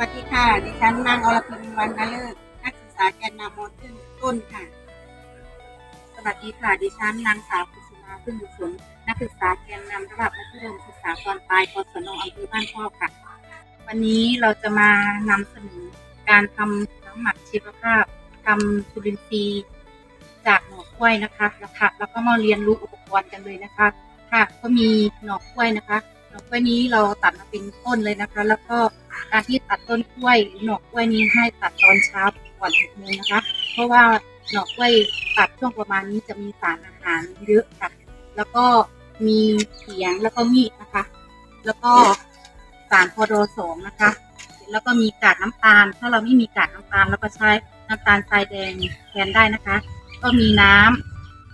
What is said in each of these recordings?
วัสดีค่ะ ดิฉันนางอรพิมวรรณเลิศนักศึกษาแกนนำมอต้นต้นค่ะ สวัสดีค่ะ ดิฉันนางสาวกุสุมาพึ่งบุญสนนักศึกษาแกนนำระดับมัธยมศึกษาตอนปลายกศนอำเภอบ้านพ่อค่ะ วันนี้เราจะมานำเสนอการทำน้ำหมักชีวภาพทำจุลินทรีย์จากหน่อกล้วยนะคะแล้วค่ะแล้วก็มาเรียนรู้อุปกรณ์กันเลยนะคะ ค่ะ ก็มีหน่อกล้วยนะคะ กล้วยนี้เราตัดมาเป็นต้นเลยนะคะ แล้วก็การที่ตัดต้นกล้วยหรือหน่อกล้วยนี้ให้ตัดตอนเช้าก่อนหกโมงนะคะ เพราะว่าหน่อกล้วยตัดช่วงประมาณนี้จะมีสารอาหารเยอะค่ะ แล้วก็มีเขียงแล้วก็มีดนะคะ แล้วก็สารพอโดสองนะคะ แล้วก็มีกากน้ำตาล ถ้าเราไม่มีกากน้ำตาลเราก็ใช้น้ำตาลทรายแดงแทนได้นะคะ ก็มีน้ำ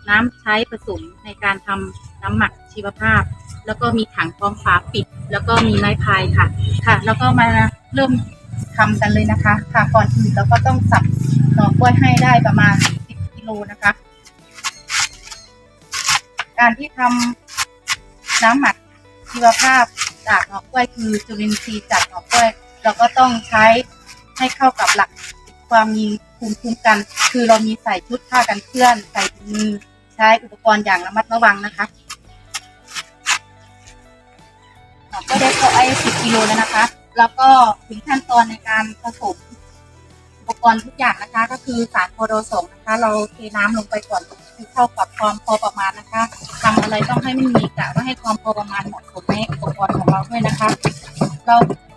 น้ำใช้ผสมในการทำน้ำหมักชีวภาพ แล้วก็มีถังกรองฝาปิด แล้วก็มีไม้พายค่ะ ค่ะ แล้วก็มาเริ่มทำกันเลยนะคะ ค่ะก่อนอื่นเราก็ต้องสับหน่อกล้วยให้ได้ประมาณ 10กิโลนะคะ การที่ทำน้ำหมักชีวภาพจากหน่อกล้วยคือจุลินทรีย์จากหน่อกล้วย เราก็ต้องใช้ให้เข้ากับหลักความมีภูมิคุ้มกัน คือเรามีใส่ชุดผ้ากันเปื้อน ใส่ถุงมือ ใช้อุปกรณ์อย่างระมัดระวังนะคะเราก็ได้เข้าไอ้10กิโลแล้วนะคะ แล้วก็ถึงขั้นตอนในการผสมอุปกรณ์ทุกอย่างนะคะ ก็คือสารโคโดสงนะคะ เราเทน้ำลงไปก่อนคือเข้ากับความพอประมาณนะคะทำอะไรต้องให้มันมีกะว่าให้ความพอประมาณเหมาะสมในอุปกรณ์ของเราด้วยนะคะ เรา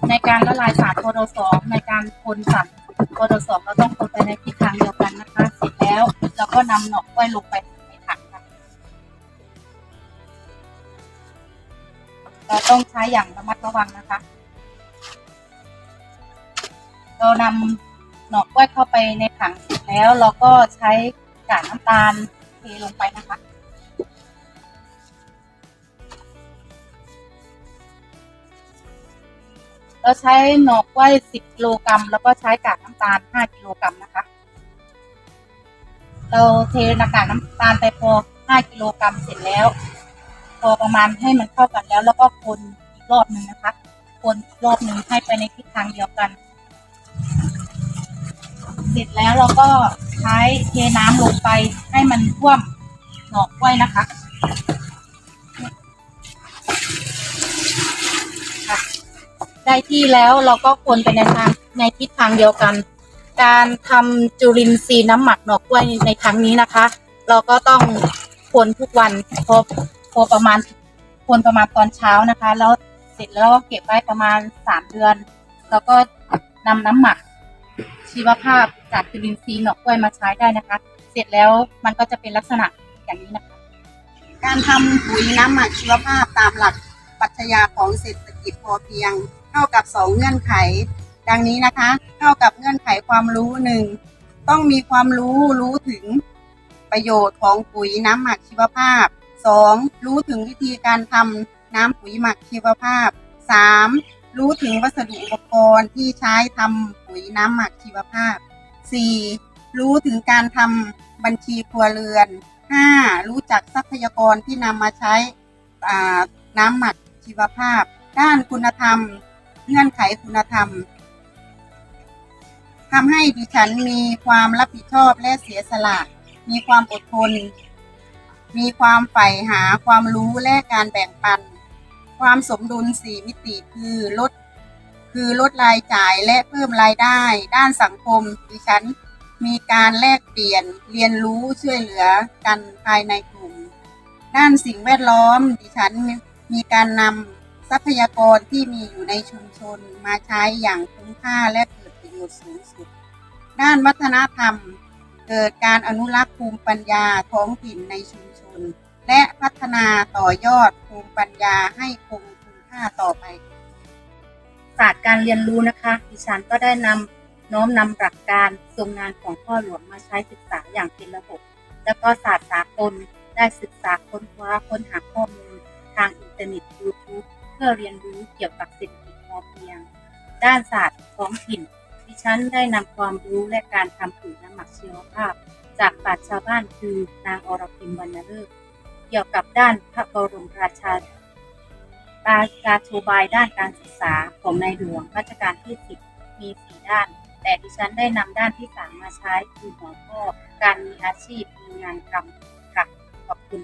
ในการละลายสารโคโดสองในการคนสารโคโดสองเราต้องคนไปในทิศทางเดียวกันนะคะ เสร็จแล้วเราก็นำหนอกกล้วยลงไป เราต้องใช้อย่างระมัดระวังนะคะ เรานำหนอกกล้วยเข้าไปในถังเสร็จแล้วเราก็ใช้กากน้ำตาลเทลงไปนะคะเราใช้หนอกกล้วย10กิโลกรัมแล้วก็ใช้กากน้ำตาล5กิโลกรัมนะคะ เราเทหน้ากากน้ำตาลไปพอ5กิโลกรัมเสร็จแล้ว พอประมาณให้มันเข้ากันแล้ว แล้วก็คนอีกรอบหนึ่งนะคะ คนอีกรอบหนึ่งให้ไปในทิศทางเดียวกัน เสร็จแล้วเราก็ใช้เทน้ำลงไปให้มันท่วมหนอกกล้วยนะคะได้ที่แล้วเราก็คนไปในทางในทิศทางเดียวกัน การทำจุลินทรีย์น้ำหมักหนอกกล้วยในครั้งนี้นะคะ เราก็ต้องคนทุกวันพอ พอประมาณคนประมาณตอนเช้านะคะ แล้วเสร็จแล้วก็เก็บไว้ประมาณสามเดือน แล้วก็นำน้ำหมักชีวภาพจากจุลินทรีย์หนอกกล้วยมาใช้ได้นะคะ เสร็จแล้วมันก็จะเป็นลักษณะอย่างนี้นะคะ การทำปุ๋ยน้ำหมักชีวภาพตามหลักปรัชญาของเศรษฐกิจพอเพียง เท่ากับสองเงื่อนไข ดังนี้นะคะ เท่ากับเงื่อนไขความรู้หนึ่งต้องมีความรู้รู้ถึงประโยชน์ของปุ๋ยน้ำหมักชีวภาพ สองรู้ถึงวิธีการทำน้ำปุ๋ยหมักชีวภาพสามรู้ถึงวัสดุอุปกรณ์ที่ใช้ทำปุ๋ยน้ำหมักชีวภาพสี่รู้ถึงการทำบัญชีครัวเรือนห้ารู้จักทรัพยากรที่นำมาใช้น้ำหมักชีวภาพ ด้านคุณธรรม เงื่อนไขคุณธรรมทำให้ดิฉันมีความรับผิดชอบและเสียสละ มีความอดทน มีความใฝ่หาความรู้และการแบ่งปัน ความสมดุลสี่มิติคือลด คือลดรายจ่ายและเพิ่มรายได้ ด้านสังคมดิฉัน มีการแลกเปลี่ยนเรียนรู้ช่วยเหลือกันภายในกลุ่ม ด้านสิ่งแวดล้อมดิฉันมีมีการนำทรัพยากรที่มีอยู่ในชุมชนมาใช้อย่างคุ้มค่าและเกิดประโยชน์สูงสุด ด้านวัฒนธรรม เกิดการอนุรักษ์ภูมิปัญญาท้องถิ่นในชุมชน และพัฒนาต่อยอดภูมิปัญญาให้คงคุณค่าต่อไปศาสตร์การเรียนรู้นะคะดิฉันก็ได้นำน้อมนำหลักการทรงงานของพ่อหลวงมาใช้ศึกษาอย่างเป็นระบบ แล้วก็ศาสตร์สากลได้ศึกษาค้นคว้าค้นหาข้อมูล ทางอินเทอร์เน็ต YouTube เพื่อเรียนรู้เกี่ยวกับเศรษฐกิจพอเพียง ด้านศาสตร์ท้องถิ่น ฉันได้นำความรู้และการทำปุ๋ยน้ำหมักชีวภาพ จากปราชญ์ชาวบ้านคือนางอรพิมวรรณเลิศเกี่ยวกับด้านพระบรมราชาปราการโชบายด้านการศึกษาของในหลวงรัชกาลที่10มีสี่ด้าน แต่ดิฉันได้นำด้านที่สามมาใช้คือหัวข้อการมีอาชีพมีงานทำค่ะขอบคุณ